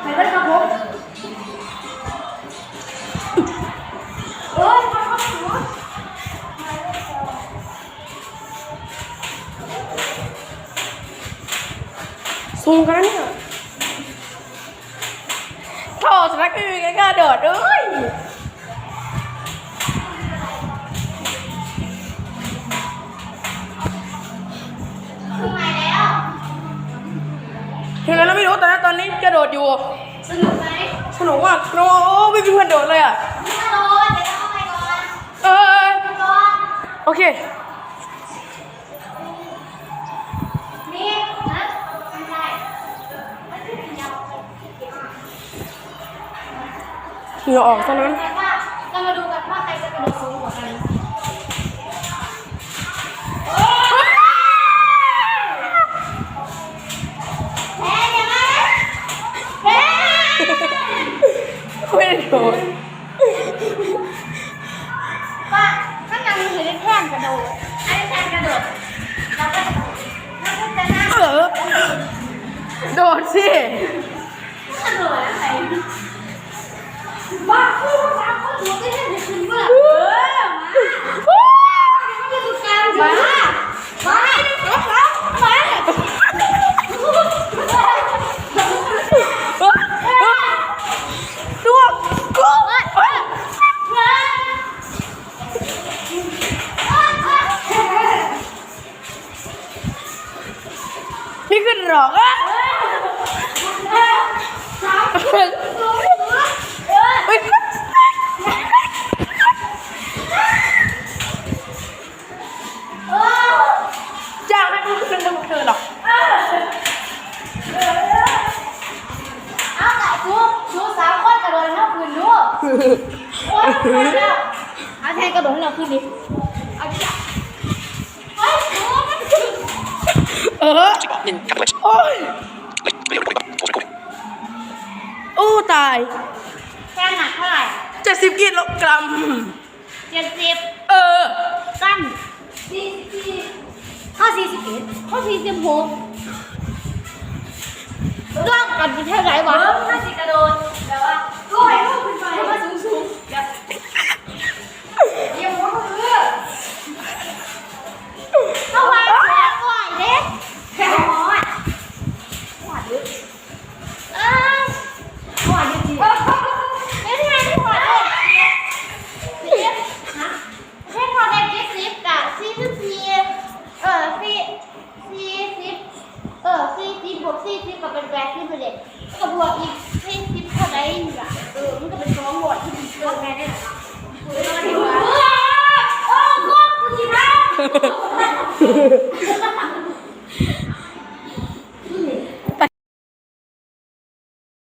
ไปเลยครับผมเอ้ยมาครับผมสูงกันนะเนี่ยโถสนักไม่มีใครกล้าโดดด้วย ถึงนั้นเราไม่รู้แต่ตอนนี้กระโดดอยู่ สนุกไหมสนุกมากโอ้โหไม่มีเพื่อนโดดเลยอะไม่โดนเดี๋ยวต้องไปก่อนเออก่อนโอเคนี่นะไม่ได้ไม่ได้ยาวเหงื่อออกซะนั้นแต่ว่าเรามาดูกันว่าใครจะกระโดดสูงกว่ากัน ไม่ได้โดดว่าถ้างั้นมันถือได้แท่นกระโดดอันนี้แท่นกระโดดเราก็จะเราก็จะนั่งเออโดดสิกระโดดอะไรบ้าคู่สามคนหัวก็แท่นจะ หรอกอะเฮ้ยจ้างให้มึงขึ้นกับเธอหรอกเอาแต่ชูชูสามคนกระโดดเท่าคืนดูโอ๊ยแล้วอาแทนกระโดดให้เราขึ้นดิเอาดิเฮ้ยชูมันขึ้นเออ nhìn các bạn โอ้ ย lấy lấy lấy lấy số số โอ้ตายแค่หนักเท่าไหร่เจ็ดสิบกิโลกรัม เจ็ดสิบเออสั้นสี่สิบข้อสี่สิบเอ็ดข้อสี่สิบหกร่วมกันเป็นเท่าไหร่วะถ้าสิกระโดดแต่ว่าก็ให้ลูกขึ้นไปให้ บวกสี่สิบก็เป็นแปดสิบไปเลยก็บวกอีกสี่สิบเท่าไรนี่ล่ะเออมันก็เป็นสองหมดที่ดีเกินไงเนี่ยโอ้โหคุณชินะ